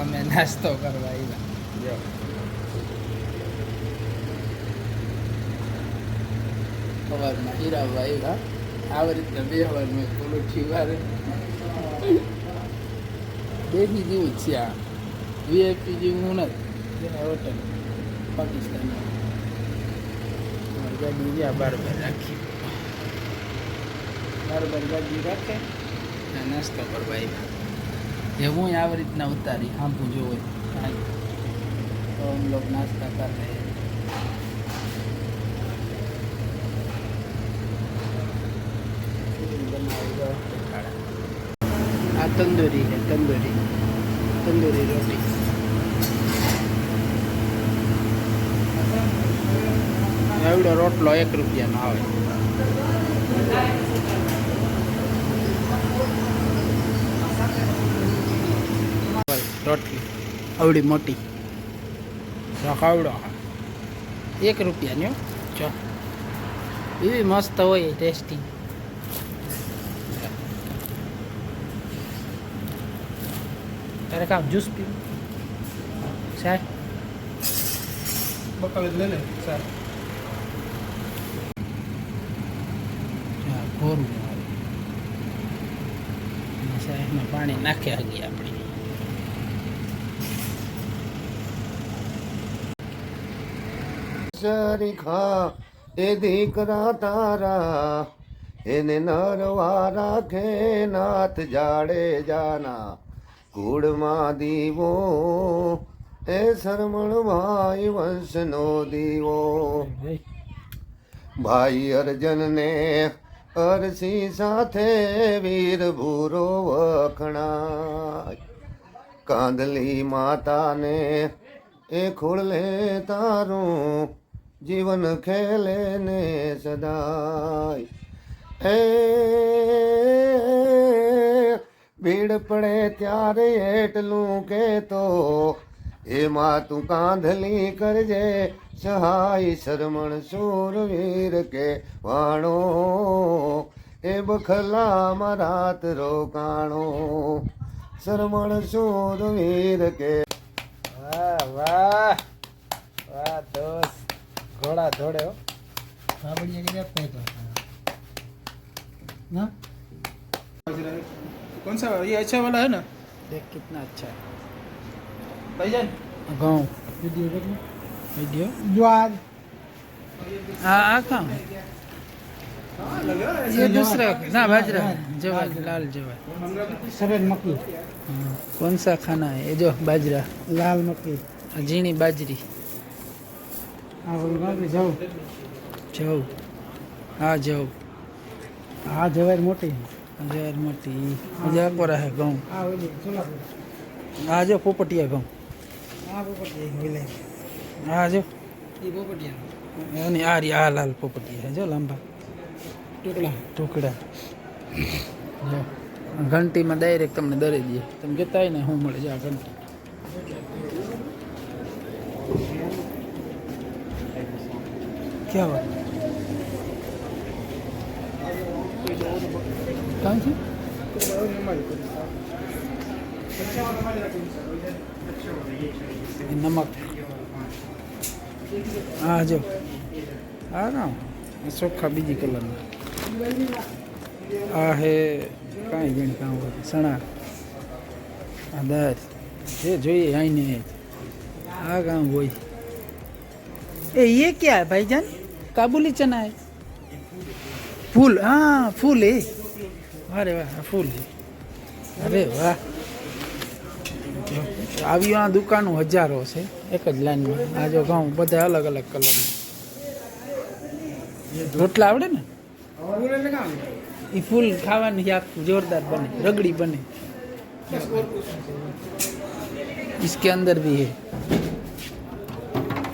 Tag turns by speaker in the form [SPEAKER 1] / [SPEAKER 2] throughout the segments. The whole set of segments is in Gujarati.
[SPEAKER 1] અમે નાસ્તો કરવા આવ્યા જો. સવારમાં હીરાવા આવ્યા આવી રીતના બે હોય થોડું ખીવારે બેબી જેવું જ છે આ. વીઆઈપી જેવું નથી. હોટલ. પાકિસ્તાન ગાડી ગયા બાર બાર રાખી. બાર બાર ગાડી રાખે. નાસ્તો કરવા આવ્યા એ હું આવી રીતના ઉતારી આમ પૂજો હોય તો હમ લોગ નાસ્તા કર. રહે આ તંદૂરી હે તંદૂરી. તંદૂરી રોટી. એવડો રોટલો એક રૂપિયાનો આવે. રોટલી. આવડી મોટી. ખાવડો. એક રૂપિયાની. જો. એવી મસ્ત હોય ટેસ્ટી. તારે કામ જ્યુસ પીવું? સાહેબ.
[SPEAKER 2] બકલ લે સર
[SPEAKER 1] હા, કોરું પાણી નાખ્યા હગી આપણી.
[SPEAKER 3] શરીખા એ દીકરા તારા, એને નરવા રાખે, નાથ જાડે જાના. કુળમાં દીવો, એ શરમણ ભાઈ વંશનો દીવો. ભાઈ અર્જનને અરસી સાથે વીર ભૂરો વખણાય. કાંદલી માતાને એ ખોળલે તારું જીવન ખેલે ને સદાય. એ ભીડ પડે ત્યારે એટલું કેતો એમાં તું કાંધલી કરજે, સહાય શરમણ શૂરવીર કે વાણો. એ બખલામાં રાત રોકાણો. શરમણ શૂરવીર કે
[SPEAKER 1] વાહ વાહ વાહ, દોસ્ત. ઘોડા દોડે હો બાબડિયા કે જાતે તો ना
[SPEAKER 2] कौन सा ये अच्छा वाला है ना
[SPEAKER 1] देख कितना अच्छा है
[SPEAKER 2] भाईजान
[SPEAKER 1] गाँव
[SPEAKER 2] वीडियो देख लो
[SPEAKER 1] वीडियो
[SPEAKER 2] ज्वार
[SPEAKER 1] हाँ आ कहाँ ये दूसरा ना बाजरा जवार लाल जवार
[SPEAKER 2] सफेद मक्की
[SPEAKER 1] हाँ, कौन सा खाना है ये जो बाजरा
[SPEAKER 2] लाल मक्की
[SPEAKER 1] झीणी बाजरी
[SPEAKER 2] આ જાઉં.
[SPEAKER 1] જવું હા જવ
[SPEAKER 2] હા જવાય મોટી.
[SPEAKER 1] હજાર મોટી. હજાર પર હે ઘઉં. હા જો પોપટિયા ઘઉં. હા જો.
[SPEAKER 2] પોપટિયા.
[SPEAKER 1] એની આ રી આ લાલ પોપટિયા હે જો લાંબા.
[SPEAKER 2] ટુકડા.
[SPEAKER 1] ટુકડા. જો. ઘંટીમાં ડાયરેક્ટ તમને દરી દે તમે કહેતા ને હું મળે છે આ ઘંટી. ક્યાં વાત કાં છે એ નમક હા જો હા ના આ ચોખ્ખા બીજી કલરના આ હે કાંઈ જણ કાં હોય સણા આ દાળ જે જોઈએ આઈને આ કામ હોય ए ये क्या है भाईजान काबुली चना है फूल हाँ फूल है अरे वाह फूल है અરે વાહ આવી આ દુકાનો હજારો છે એક જ લાઈનમાં આ જો ઘઉં બધા અલગ અલગ કલર રોટલા આવડે ને એ ફૂલ ખાવાની શાક જોરદાર બને રગડી બને इसके अंदर भी है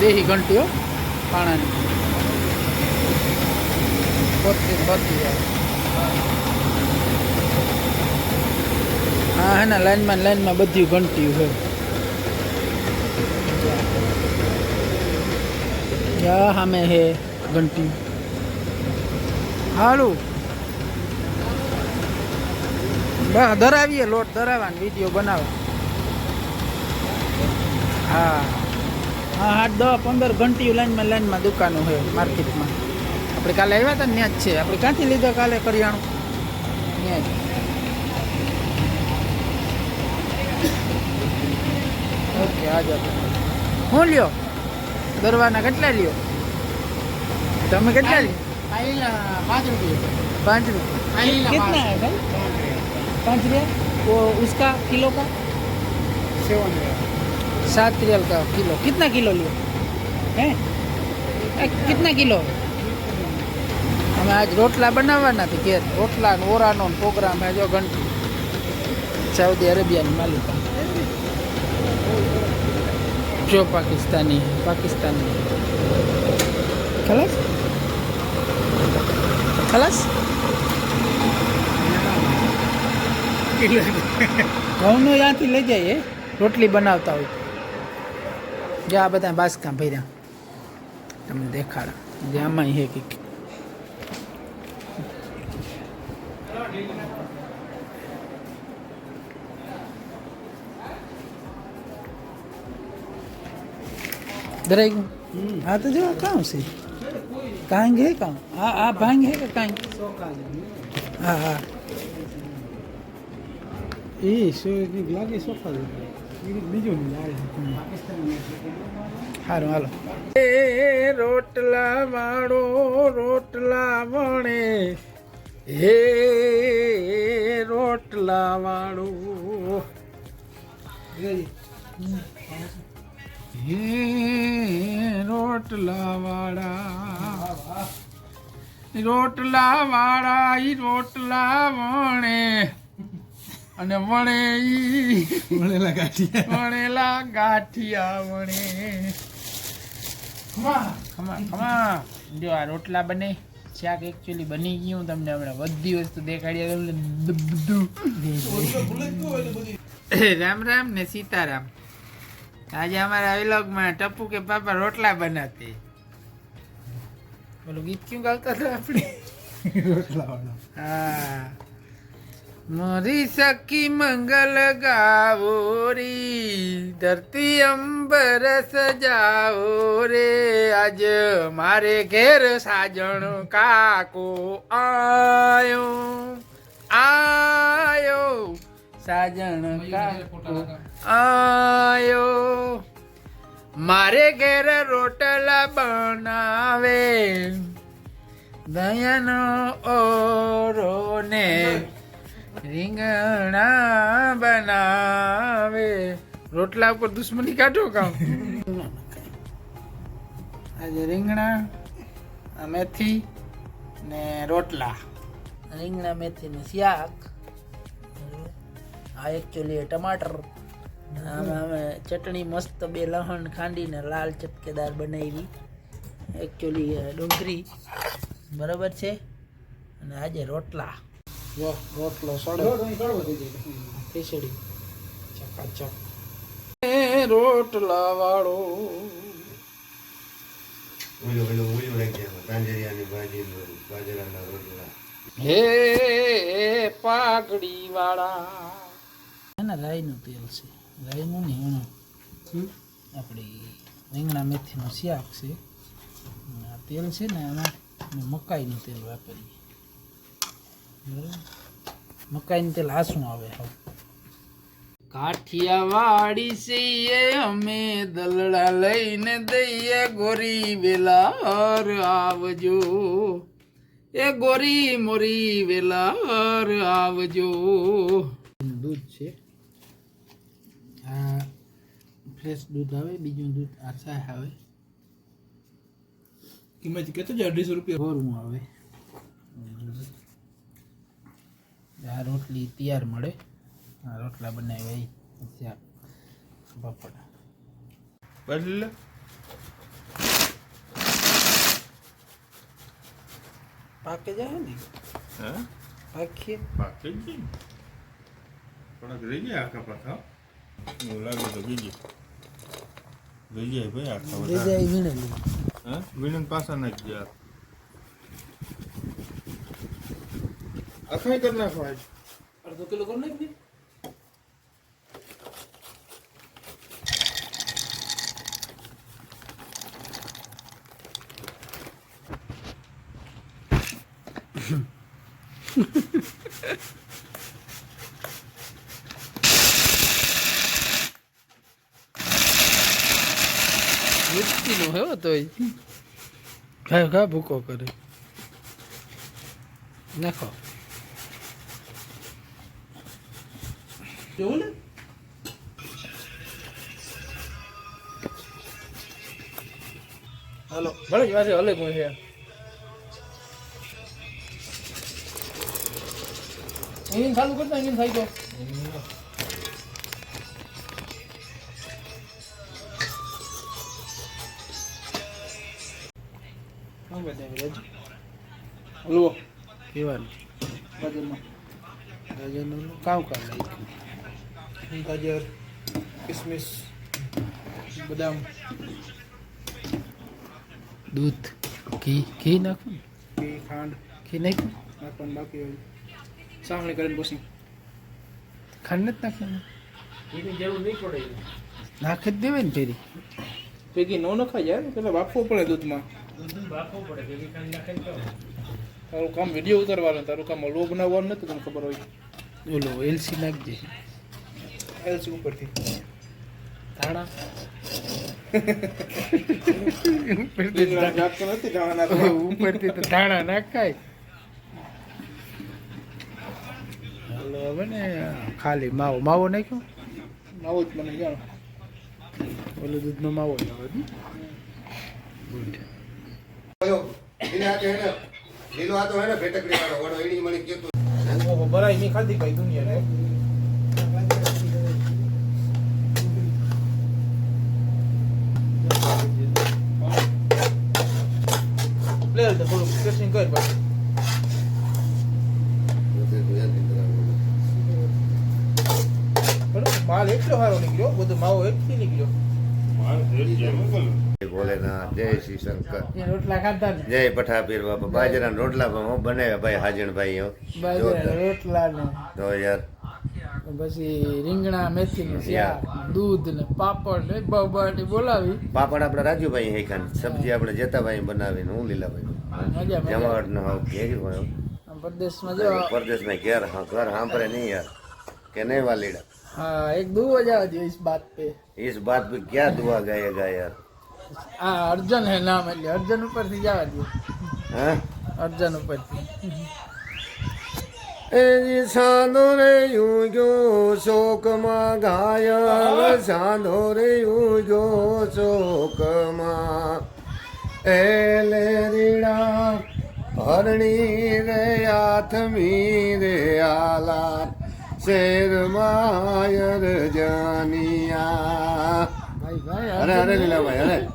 [SPEAKER 1] દેહી ઘંટીઓ પાણાની પોતી પોતી હા હે ને લાઈનમાં લાઈનમાં બધી ઘંટીયું છે. યા સામે હે ઘંટી? હાલું. બસ ધરાવીએ લોટ ધરાવવાનો વીડિયો બનાવો. હા હા આઠ દસ પંદર ઘંટીઓ લાઈનમાં લાઈનમાં દુકાનો છે માર્કેટમાં આપણે કાલે આવ્યા હતા ને ત્યાં જ છે આપણે ક્યાંથી લીધા કાલે કરિયાણું ત્યાં જ ઓકે આ જાઓ હું લ્યો દરવાના કેટલા લ્યો તમે કેટલા લ્યો
[SPEAKER 2] આઈલા પાંચ રૂપિયા
[SPEAKER 1] पाँच रुपये
[SPEAKER 2] आइला
[SPEAKER 1] कितना है भाई पाँच रियल वो उसका किलो का
[SPEAKER 2] સેવન
[SPEAKER 1] सात रियल का किलो कितना किलो लियो हैं ए, कितना किलो हमें आज रोटला બનાવવાના હતી ઘેર રોટલા ને ઓરાનો ને પ્રોગ્રામ હે જો ઘંટી સાઉદી અરેબિયાની માલિકા જો પાકિસ્તાની પાકિસ્તાની ખલાસ ખલાસ ઘઉંનો ત્યાંથી લઈ જઈએ રોટલી બનાવતા હોય જે આ બધા બાસકા ભર્યા. તમને દેખાડા. જે આમાં હે કે દરેક હા? તો જો કામ છે. કાંગ હે કામ? આ આ ભાંગ હે કે કાંગ હા હા.
[SPEAKER 2] એ શું લાગે સોફા
[SPEAKER 1] સારું હાલો. એ રોટલા વાળો રોટલા વણે હે રોટલા વાળો હે રોટલા વાળા રોટલા વાળા ઈ રોટલા વણે. અને વણે
[SPEAKER 2] મળેલા ગાંઠિયા.
[SPEAKER 1] વણેલા ગાંઠિયા વણે ખમા ખમા ખમા. જો આ રોટલા બને શાક એકચ્યુઅલી બની ગયું. તમને હમણાં બધી વસ્તુ દેખાડી તમને રામ રામ ને સીતારામ. આજે અમારા વિલોગમાં ટપુ કે પાપા રોટલા બનાતે ઓલું ગીત ક્યું ગાવતા હતા આપણે?
[SPEAKER 2] રોટલા
[SPEAKER 1] હા. મોરી સખી મંગલ ગાવો રી ધરતી અંબર સજાવો રે આજ મારે ઘેર સાજણ કાકો આયો આયો. સાજણ કાકો આયો. મારે ઘેર રોટલા બનાવે. દયાનો ઓરો ને રીંગણા બનાવે. રોટલા ઉપર દુશ્મની કાઢો કામ. આજે રીંગણા, મેથી ને રોટલા. રીંગણા મેથીનું શાક. આ એકચ્યુઅલી ટમાટર. અમે ચટણી મસ્ત બે લહણ ખાંડીને લાલ ચટકેદાર બનાવી. એકચ્યુઅલી ડુંગળી. બરાબર છે? અને આજે રોટલા. જો રોટલો સડો ખીચડી. ચકાચક. રોટલા વાળો
[SPEAKER 3] આમાં
[SPEAKER 1] હે પાઘડી વાળા એના રાઈનું તેલ છે. રાઈનું નહીં એનું. આપણી રીંગણા મેથીનું શાક છે. આ તેલ છે ને એમાં અમે મકાઈનું તેલ વાપરીએ. મકાઈનું તેલ આસું આવે હવે. કાઠિયાવાડી છીએ અમે દલડા લઈને દઈએ ગોરી વેલાર આવજો. એ ગોરી મોરી વેલાર આવજો. દૂધ છે. આ ફ્રેશ દૂધ આવે બીજું દૂધ આછા ચાય આવે.
[SPEAKER 2] કિંમત કેટલો છે? અઢીસો રૂપિયા.
[SPEAKER 1] ગોરું આવે આ રોટલી તૈયાર મળે. આ રોટલા બનાવ્યા એ શાક પાપડ
[SPEAKER 4] બદલ?
[SPEAKER 1] પાકે જાય ને?
[SPEAKER 4] હા?
[SPEAKER 1] પાકે
[SPEAKER 4] પાકે જ થોડાક રહી જાય આખા એવું લાગે તો બીજી રહી જાય ભાઈ આખા રહી
[SPEAKER 1] જાય વીણે
[SPEAKER 4] હા? વીણે પાછા નાખી જાય આખાય કરી નાખો આજ.
[SPEAKER 2] અડધો કિલો કરી નાખી
[SPEAKER 1] મિર્ચીનો હે હો તોય. ખા ખા ભૂકો કરે. નાખો.
[SPEAKER 2] જોવું ને હાલો ભલે જ વાંચે હલે કોઈ છે એન્જિન ચાલુ કરતા એન્જિન થાય તો
[SPEAKER 1] શું બતાવી રજ
[SPEAKER 2] હલવો
[SPEAKER 1] કેવાનું
[SPEAKER 2] ગાજરમાં
[SPEAKER 1] ગાજરનું કામ કામ લઈ
[SPEAKER 2] ગાજર કિસમિસ બદામ
[SPEAKER 1] દૂધ ઘી ઘી નાખું ને
[SPEAKER 2] ઘી ખાંડ
[SPEAKER 1] ઘી નાખ્યું
[SPEAKER 2] નાખવાનું બાકી હોય સાંભળી કરીને પછી
[SPEAKER 1] ખાંડ નથી નાખવાનું નાખી જ દેવાય ને ફેરી
[SPEAKER 2] ભેગી ન નખાય યાર પેલા બાફવો પડે દૂધમાં. તારું કામ વીડિયો ઉતારવાનું તારું કામ હલવો બનાવવાનું નથી તને ખબર હોય.
[SPEAKER 1] બોલો એલસી નાખજે.
[SPEAKER 2] એલસી ઉપરથી
[SPEAKER 1] ધાણા
[SPEAKER 2] લીમડા નાખતો નથી ધાણા
[SPEAKER 1] ઉપરથી તો ધાણા નાખાય હવે ને ખાલી માવો માવો નાખ્યો
[SPEAKER 2] માવો જ મને જાણ
[SPEAKER 1] ઓલો દૂધનો માવો જ આવે ને? ગુડ
[SPEAKER 3] તો હે ને લીલો આ તો હે ને ભેટકડી વાળો વડો એની મને
[SPEAKER 2] ઓહો બરાઈ મેં ખાધી ભાઈ દુનિયા રે લે તો થોડું સ્ટ્રેચિંગ કર ભાઈ માલ એટલો સારો નીકળ્યો બધો માવો એટલી નીકળ્યો.
[SPEAKER 4] મારે થઈ જાય મોકલો
[SPEAKER 3] ભોલેનાથ જય શ્રી શંકર.
[SPEAKER 1] એ રોટલા ખાતા ને.
[SPEAKER 3] જય પઠાપીર બાપા બાજરાના રોટલા પણ હું બનાવ્યા ભાઈ હાજણભાઈ હો.
[SPEAKER 1] બાજરા રોટલા ને.
[SPEAKER 3] તો યાર.
[SPEAKER 1] પછી રીંગણા શાક દૂધ ને પાપડ ને બોલાવી.
[SPEAKER 3] પાપડ આપણે રાજુભાઈ હેખાન સબ્જી આપણે જેતાભાઈ બનાવીને હું લીલાભાઈ જમાવટ ન હોવ ઘેરી હોય
[SPEAKER 1] આમ પરદેશમાં જો
[SPEAKER 3] પરદેશમાં ઘેર હા ઘર સાંભળે નહીં યાર કે નહીં વાલીડા
[SPEAKER 1] हाँ एक दो वजह जो इस बात पे
[SPEAKER 3] इस बात पे क्या दुआ गाएगा यार
[SPEAKER 1] हाँ अर्जन है नाम એટલે અર્જન ઉપર થી જવા દો
[SPEAKER 3] हाँ
[SPEAKER 1] અર્જન ઉપર થી
[SPEAKER 3] એ સાંધો રે યુગ્યો શોકમાં ઘાયલ સાંધો રે યુગ્યો શોકમાં એલે રીડા હરણી રે આથમી રે આલા શેર માયર જાનિયા.
[SPEAKER 1] ભાઈ ભાઈ
[SPEAKER 3] અરે અરે લીલાભાઈ અરે.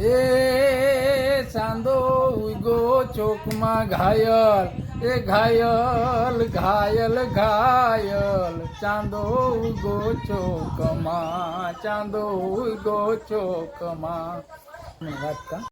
[SPEAKER 1] એ સાંદો ઉગો ચોકમાં ઘાયલ એ ઘાયલ ઘાયલ ઘાયલ. ચાંદો ઉગો ચોકમાં ચાંદો ઉગો ચોકમાં. વાત